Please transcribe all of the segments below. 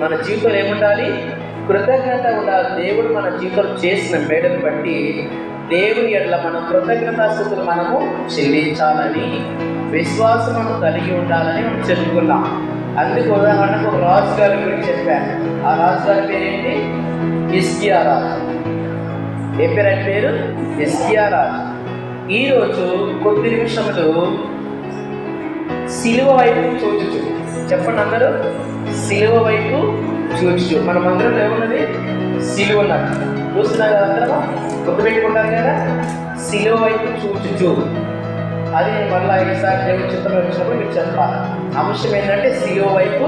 మన జీవితంలో ఏముండాలి? కృతజ్ఞత ఉండాలి. దేవుడు మన జీవితంలో చేసిన మేడను బట్టి దేవుని ఎడల మనం కృతజ్ఞతాస్థితులు మనము చెల్లించాలని విశ్వాసము కలిగి ఉండాలని మనం చెప్పుకున్నాం. అందుకు ఉదాహరణకు ఒక రాజు గారి గురించి చెప్పాను. ఆ రాజుగారి పేరు పేరేంటి? ఇస్కియా రాజు. ఏ పేరు పేరు? ఇస్కియా రాజు. ఈరోజు కొద్ది నిమిషములు సిలువ వైపు చూచుచు. చెప్పండి అందరూ. సిలువ వైపు చూచు మన అందరం ఏమున్నది? సిలువ నాకు చూస్తున్నా కదా అందరూ గుర్తుపెట్టుకుంటారు కదా? సిలువ వైపు చూచుచు అది మళ్ళీ ఈసారి దేవుడి చిత్రంలో వచ్చినప్పుడు మీకు చెప్పాలి. అంశం ఏంటంటే సిలువ వైపు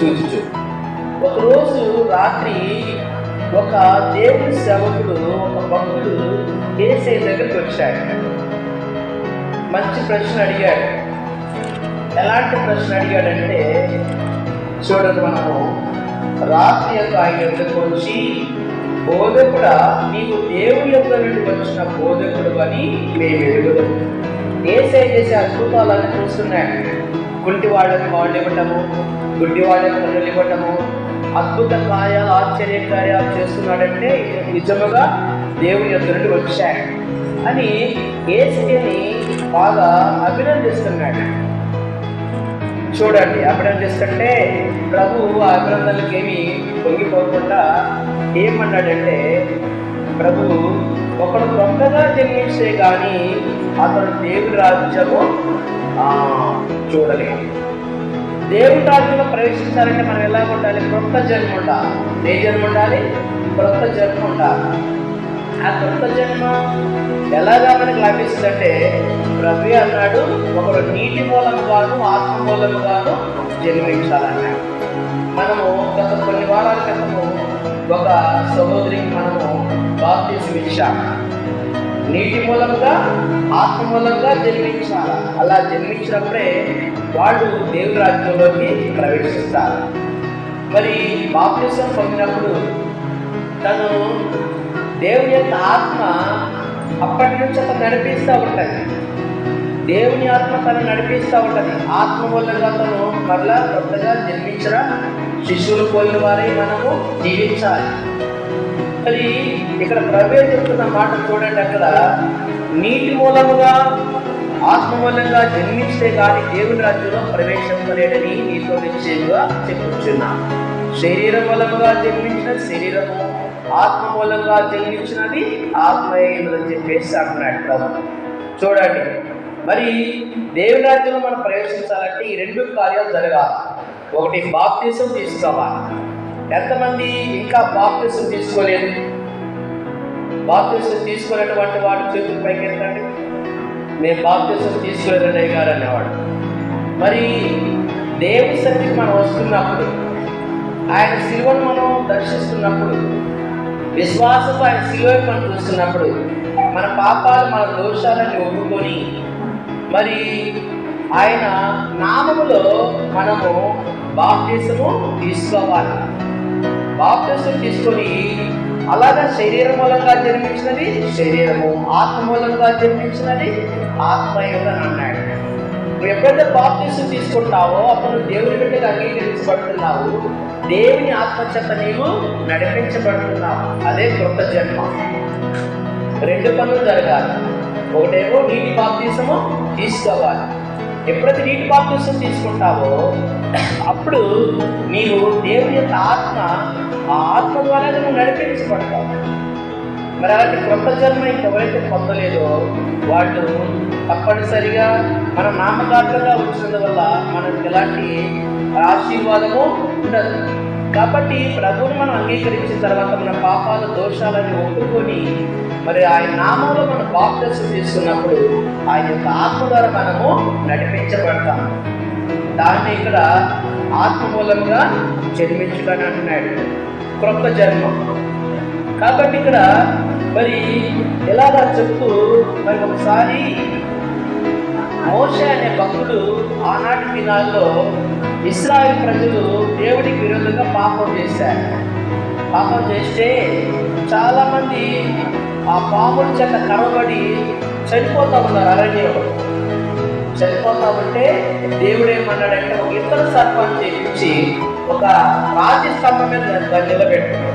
చూచుచు ఒకరోజు రాత్రి ఒక దేవుని సేవకుడు ఒక భక్తుడు ఏసై దగ్గరికి వచ్చాడు. మంచి ప్రశ్న అడిగాడు. ఎలాంటి ప్రశ్న అడిగాడంటే చూడండి మనము రాత్రి యొక్క ఆయన యొక్కకు వచ్చి బోధకుడా నీకు దేవుని యొక్క నుండి వచ్చిన బోధకుడు అని మేము ఎదుగుదాం ఏసై చేసే అద్భుతాలన్నీ చూస్తున్నాయి. కుంటి వాళ్ళకి వాళ్ళు ఇవ్వటము గుడ్డి వాళ్ళకి ఇవ్వటము అద్భుత కార్యాలు ఆశ్చర్య కార్యాలు చేస్తున్నాడంటే నిజముగా దేవుని యొక్క నుండి వచ్చాడు అని ఏసీని బాగా అభినందిస్తున్నాడు. చూడండి. అభినందిస్తుంటే ప్రభు ఆ అభినందనలకు ఏమి పొంగిపోకుండా ఏమన్నాడంటే ప్రభు ఒకడు కొత్తగా జన్మించే కానీ అతడు దేవుడి రాజ్యము చూడలేదు దేవుడి రాజ్యంలో ప్రవేశించాలంటే మనం ఎలా ఉండాలి? క్రొత్త జన్మ ఉండాలి. ఏ జన్మ ఉండాలి? క్రొత్త జన్మ ఉండాలి. ఆ జన్మ ఎలాగా మనకు లభిస్తుందంటే ప్రభు అన్నాడు ఒకడు నీటి మూలముగాను ఆత్మ మూలముగాను జన్మించాలన్నాడు. మనము గత కొన్ని వారాల క్రితము ఒక సహోదరికి మనము బాప్తీసం ఇచ్చాం నీటి మూలంగా ఆత్మ మూలంగా జన్మించాలి? అలా జన్మించినప్పుడే వాళ్ళు దేవుని రాజ్యంలోకి ప్రవేశిస్తారు. మరి బాప్తిసం పొందినప్పుడు తను దేవుని యొక్క ఆత్మ అప్పటి నుంచి అతను నడిపిస్తూ ఉంటుంది. దేవుని ఆత్మ తను నడిపిస్తూ ఉంటుంది. ఆత్మ వల్ల అతను మరలా కొత్తగా జన్మించిన శిశువులు పోయిన వారే మనము జీవించాలి. మరి ఇక్కడ ప్రభే చెప్తున్న మాట చూడండి అక్కడ. నీటి మూలముగా ఆత్మ మూలంగా జన్మిస్తే కానీ దేవుని రాజ్యంలో ప్రవేశించలేడని నీతో నిశ్చయంగా చెప్పుచున్నా శరీరం మూలముగా జన్మించిన శరీరము ఆత్మ మూలంగా జన్మించినది ఆత్మ చెప్పేసి అంటున్నాడు ప్రభు చూడండి. మరి దేవుని రాజ్యంలో మనం ప్రవేశించాలంటే ఈ రెండు కార్యాలు జరగాలి. ఒకటి బాప్తీసం తీసుకోవాలి. ఎంతమంది ఇంకా బాప్తిసం తీసుకోలేదు? బాప్తిసం తీసుకునేటువంటి వాడు చేతులు పైకి ఎత్తండి. నేను బాప్తిసం తీసుకోలేదనే గారు అనేవాడు. మరి దేవుని సన్నిధికి మనం వస్తున్నప్పుడు ఆయన శిలువను మనం దర్శిస్తున్నప్పుడు విశ్వాసంతో ఆయన శిలువని మనం చూస్తున్నప్పుడు మన పాపాలు మన దోషాలని ఒప్పుకొని మరి ఆయన నామములో మనము బాప్తిసము తీసుకోవాలి. బాప్తిసం తీసుకొని అలాగా శరీరం మూలంగా జన్మించినది శరీరము ఆత్మ మూలంగా జన్మించినది ఆత్మ అని అన్నాడు నువ్వు ఎప్పుడైతే బాప్తిసం తీసుకుంటావో అప్పుడు దేవుని బిడ్డగా అంగీకరించబడుతున్నావు. దేవుని ఆత్మ నీవు నడిపించబడుతున్నావు. అదే కృత జన్మ. రెండు పనులు జరగాలి. ఒకటేమో నీటి బాప్తీసము తీసుకోవాలి. ఎప్పుడైతే నీటి బాప్తీసం తీసుకుంటావో అప్పుడు నీవు దేవుని యొక్క ఆత్మ ఆ ఆత్మ ద్వారా నువ్వు నడిపించబడతావు. మరి అలాంటి కొత్త జన్మ ఎవరైతే పొందలేదో వాళ్ళు తప్పనిసరిగా మన నామకార్థంగా వచ్చినందువల్ల మనకు ఎలాంటి ఆశీర్వాదము ఉండదు. కాబట్టి ప్రభువుని మనం అంగీకరించిన తర్వాత మన పాపాల దోషాలని ఒప్పుకొని మరి ఆయన నామంలో మనం బాప్తీసం తీసుకున్నప్పుడు ఆయన యొక్క ఆత్మ ద్వారా మనము నడిపించబడతాం దాన్ని ఇక్కడ ఆత్మ మూలంగా జన్మించుకొని అంటున్నాడు. క్రొత్త జన్మ. కాబట్టి ఇక్కడ మరి ఎలాగా చెప్తూ మరి ఒకసారి మోషే అనే భక్తుడు ఆనాటి దినాల్లో ఇస్రాయల్ ప్రజలు దేవుడికి విరోధంగా పాపం చేశారు. పాపం చేస్తే చాలామంది ఆ పాముల చెట్ల కరవబడి చనిపోతా ఉన్నారు అరణ్యంలో. చనిపోతా ఉంటే దేవుడు ఏమన్నాడంటే ఒక ఇతర సర్పాన్ని ఇచ్చి ఒక రాతి స్తంభం మీద దాన్ని నిలబెట్టాడు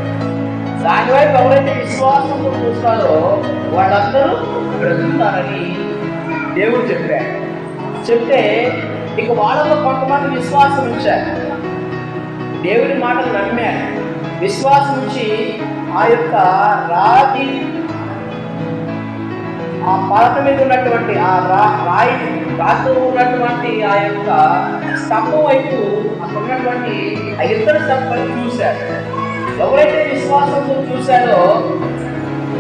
దానివైపు ఎవరైతే విశ్వాసంతో చూస్తారో వాళ్ళందరూ బ్రతుకుతారని దేవుడు చెప్పాడు. చెప్తే ఇక వాళ్ళలో కొంతమంది విశ్వాసం ఉంచారు. దేవుడి మాటలు నమ్మారు. విశ్వాసం ఉంచి ఆ యొక్క రాతి ఆ పలక మీద ఉన్నటువంటి ఆ రా రాయి రాతిలో ఉన్నటువంటి ఆ యొక్క స్తంభం వైపు అక్కడ ఉన్నటువంటి ఆ ఇద్దరు స్తంభాలు చూశారు. ఎవరైతే విశ్వాసంతో చూశారో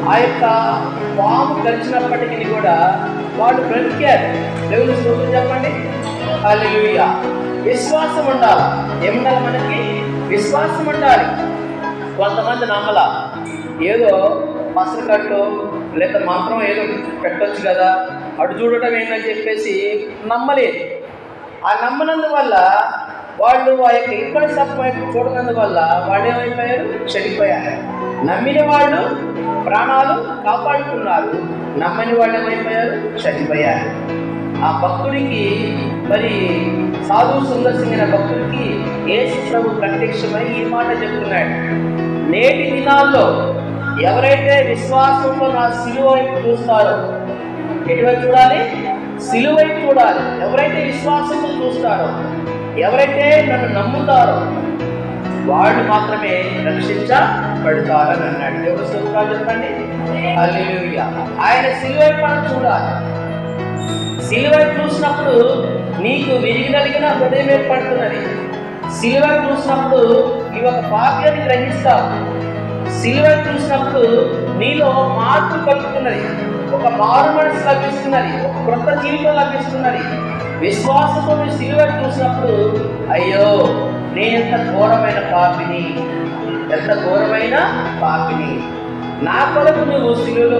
ఆ యొక్క పాము గడిచినప్పటికీ కూడా వాళ్ళు బ్రతికారు. దేవుని స్తోత్రం చెప్పండి. అలా విశ్వాసం ఉండాలి. ఏముండాలి మనకి? విశ్వాసం ఉండాలి. కొంతమంది నమ్మల. ఏదో పసరు కట్టు లేదా మంత్రం ఏదో పెట్టొచ్చు కదా. అటు చూడటం ఏంటని చెప్పేసి నమ్మలేదు. ఆ నమ్మనందువల్ల వాళ్ళు ఆ యొక్క ఇక్కడి సత్వం చూడనందువల్ల వాళ్ళు ఏమైపోయారు? చెడిపోయారు. నమ్మిన వాళ్ళు ప్రాణాలు కాపాడుకున్నారు. నమ్మని వాళ్ళు ఏమైపోయారు? చనిపోయారు ఆ భక్తుడికి మరి సాధువు సందర్శించిన భక్తుడికి యేసు ప్రభు ప్రత్యక్షమై ఈ మాట చెప్తున్నాడు. నేటి దినాల్లో ఎవరైతే విశ్వాసంలో నా సిలువ వైపు చూస్తారో ఎటువైపు చూడాలి? సిలువైపు చూడాలి. ఎవరైతే విశ్వాసంతో చూస్తారో ఎవరైతే నన్ను నమ్ముతారో వాళ్ళు మాత్రమే రక్షించబడతారని అన్నాడు. దేవుడు స్తోత్రాలు చెప్పండి. ఆయన సిలువ మనం చూడాలి. సిలువ చూసినప్పుడు నీకు విరిగినలిగిన హృదయం ఏర్పడుతున్నది. సిల్వర్ చూసినప్పుడు ఈ ఒక పాప్యాన్ని గ్రహిస్తావు. సిలువ చూసినప్పుడు నీలో మార్పు కలుగుతున్నది. ఒక మారు మనసు లభిస్తున్నది. ఒక క్రొత్త జీవితం లభిస్తున్నది. విశ్వాసంతో మీరు సిలువ చూసినప్పుడు అయ్యో నేను ఎంత ఘోరమైన పాపిని ఎంత ఘోరమైన పాపిని. నా కొరకు నువ్వు సిలువలో